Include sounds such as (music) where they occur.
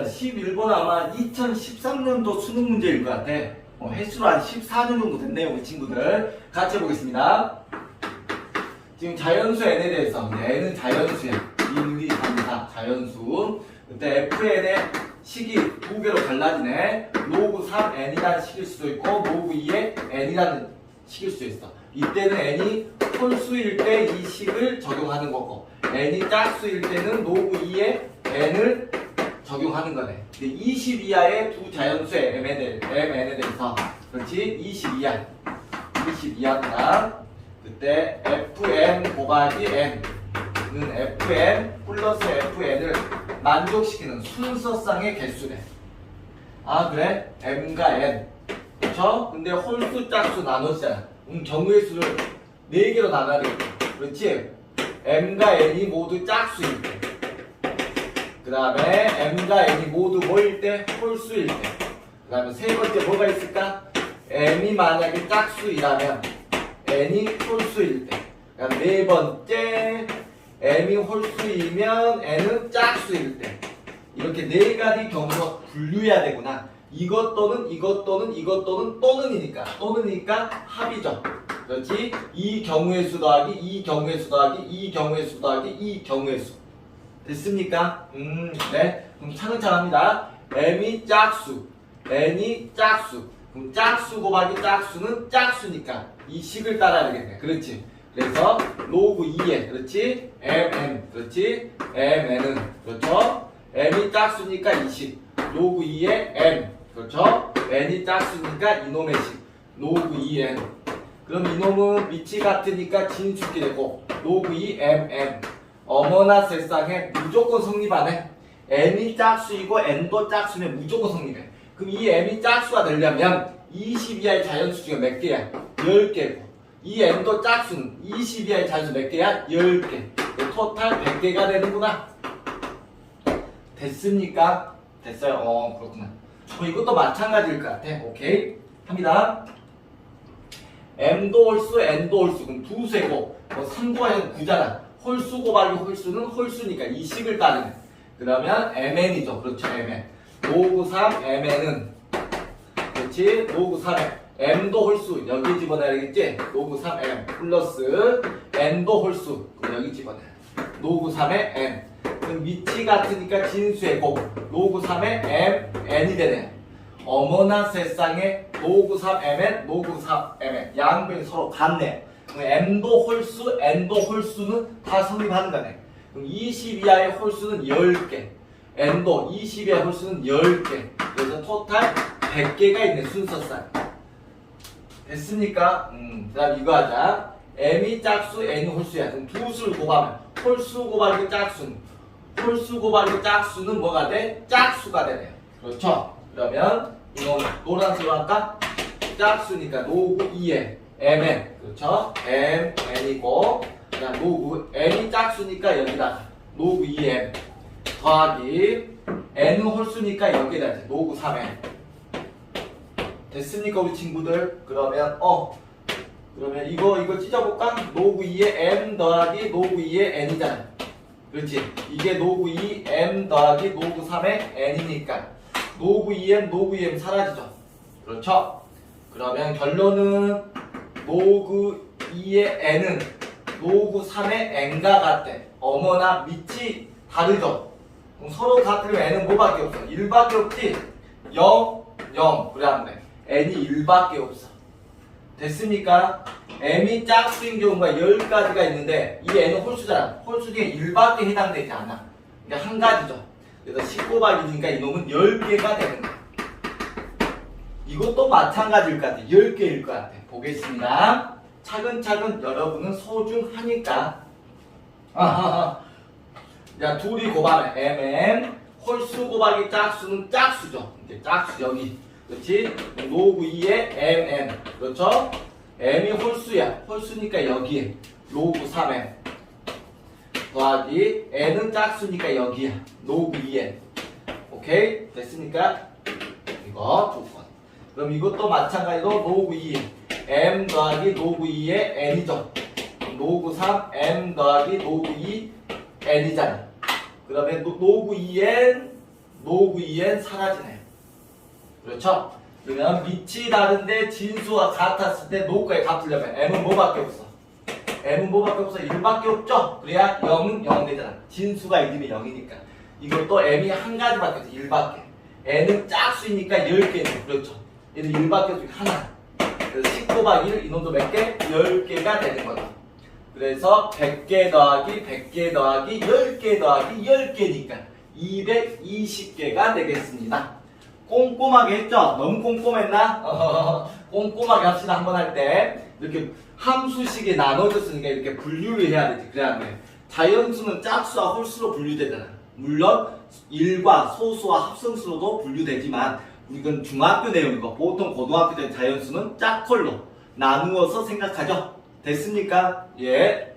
자, 11번 아마 2013년도 수능 문제일 것 같아. 어, 횟수로 한 14년 정도 됐네요, 우리 친구들. 같이 해보겠습니다. 지금 자연수 n에 대해서, 이제 n은 자연수야. 1, 2, 3, 4, 자연수. 그때 fn의 식이 두 개로 갈라지네. 로그 3 n이라는 식일 수도 있고, 로그 2의 n이라는 식일 수도 있어. 이때는 n이 홀수일 때 이 식을 적용하는 거고, n이 짝수일 때는 로그 2의 n을 적용하는 거네. 근데 20 이하의 두 자연수의 대, mn에 대해서 그렇지 20 이하 20 이하입니다. 그때 fn 곱하기 n는 fn 플러스 fn을 만족시키는 순서상의 개수래. 아 그래? m과 n 그렇죠? 근데 홀수 짝수 나누잖아. 그럼 경우의 수를 4개로 나눠야 되겠다. 그렇지? m과 n이 모두 짝수일 때 그 다음에 m과 n이 모두 뭐일 때? 홀수일 때. 그 다음에 세 번째 뭐가 있을까? m이 만약에 짝수이라면 n이 홀수일 때. 그 다음 네 번째 m이 홀수이면 n은 짝수일 때. 이렇게 네 가지 경우가 분류해야 되구나. 이것 또는 이것 또는 이것 또는 또는이니까 또는이니까 합이죠. 그렇지? 이 경우의 수 더하기 이 경우의 수 더하기 이 경우의 수 더하기 이 경우의 수. 됐습니까? 음, 네. 그럼 차근차근 합니다. m이 짝수, n이 짝수. 그럼 짝수 곱하기 짝수는 짝수니까 이 식을 따라야 되겠네. 그렇지? 그래서 로그 2에 그렇지? mn 그렇지? mn은 그렇죠? m이 짝수니까 이 식. 로그 2에 m 그렇죠? n이 짝수니까 이놈의 식. 로그 2n. 그럼 이놈은 밑이 같으니까 진수기 되고 로그 2 mn. 어머나 세상에 무조건 성립하네. m이 짝수이고 n도 짝수면 무조건 성립해. 그럼 이 m이 짝수가 되려면 20 이하의 자연수 중에 몇 개야? 10개고. 이 n도 짝수는 20 이하의 자연수 몇 개야? 10개. 토탈 100개가 되는구나. 됐습니까? 됐어요. 어, 그렇구나. 뭐 이것도 마찬가지일 것 같아. 오케이. 합니다. m도 홀수, n도 홀수. 그럼 두 세고, 뭐 3구와 9잖아. 홀수 곱하기 홀수는 홀수니까 이 식을 따르네. 그러면 mn이죠. 그렇죠. mn. 593 mn은 그렇지. 593 m. m도 홀수 여기 집어넣어야겠지. 593 m 플러스 n도 홀수 여기 집어넣어. 593의 n. 그럼 위치 같으니까 진수의 곱. 593의 m n이 되네. 어머나 세상에 593 mn, 593 mn 양변이 서로 같네. M도 홀수, n도 홀수는 다 성립하는 거네. 그럼 20 이하의 홀수는 10개. n도 20 이하의 홀수는 10개. 그래서 토탈 100개가 있네, 순서상. 됐습니까? 음, 그 다음 이거 하자. m이 짝수, n이 홀수야. 그럼 두 수를 곱하면 홀수 곱하기 짝수는 홀수 곱하기 짝수는 뭐가 돼? 짝수가 되네요. 그렇죠? 그러면 이건 노란색으로 할까? 짝수니까 노구 2에 mn 그렇죠? m n이고 그다음 노구 n이 짝수니까 여기다 노구 2m 더하기 n은 홀수니까 여기다 이제 노구 3m 됐습니까 우리 친구들? 그러면 어 그러면 이거 이거 찢어볼까? 노구 2에 m 더하기 노구 2에 n이잖아 그렇지 이게 노구 2 m 더하기 노구 3의 n이니까 노구 2m 노구 2m 사라지죠 그렇죠? 그러면 결론은 노구 2의 n은 노구 3의 n과 같대. 어머나 밑이 다르죠? 그럼 서로 같으면 n은 뭐밖에 없어? 1밖에 없지? 0, 0. 그래 하면 돼. n이 1밖에 없어. 됐습니까? m이 짝수인 경우가 10가지가 있는데 이 n은 홀수잖아. 홀수 중에 1밖에 해당되지 않아. 그러니까 한 가지죠. 그래서 19곱하기 2니까 이놈은 10개가 되는 거야. 이것도 마찬가지일 것 같아. 10개일 것 같아. 보겠습니다. 차근차근 여러분은 소중하니까. 야, 둘이 곱하면 mm. 홀수 곱하기 짝수는 짝수죠. 이제 짝수 여기. 그렇지? 로그 2에 mn. 그렇죠? m이 홀수야. 홀수니까 여기에. 로그 3m. 더하기 n은 짝수니까 여기야. 로그 2n. 오케이? 됐습니까? 그럼 이것도 마찬가지로 로그 2 m 더하기 로그 2의 n이죠. 로그 3 m 더하기 로그 2 n이잖아. 그러면 노- 로그 2n 노구이엔 사라지네요. 그렇죠? 그러면 밑이 다른데 진수가 같았을 때 노구의 값으려면 m은 뭐밖에 없어? m은 뭐밖에 없어? 1밖에 없죠? 그래야 0은 0 되잖아. 진수가 1이면 0이니까. 이것도 m이 한 가지밖에 없어. 1밖에. n은 짝수이니까 10개는 그렇죠. 얘는 1밖에 없으니까 하나. 그래서 10 곱하기 1 이놈도 몇 개? 10개가 되는 거다. 그래서 100개 더하기 100개 더하기 10개 더하기 10개니까 220개가 되겠습니다. 꼼꼼하게 했죠? 너무 꼼꼼했나? 어, (laughs) 꼼꼼하게 합시다. 한 번 할 때. 이렇게 함수식에 나눠졌으니까 이렇게 분류를 해야 되지. 그래야 돼. 자연수는 짝수와 홀수로 분류되잖아. 물론 일과 소수와 합성수로도 분류되지만 이건 중학교 내용이고 보통 고등학교 때 자연수는 짝컬로 나누어서 생각하죠. 됐습니까? 예.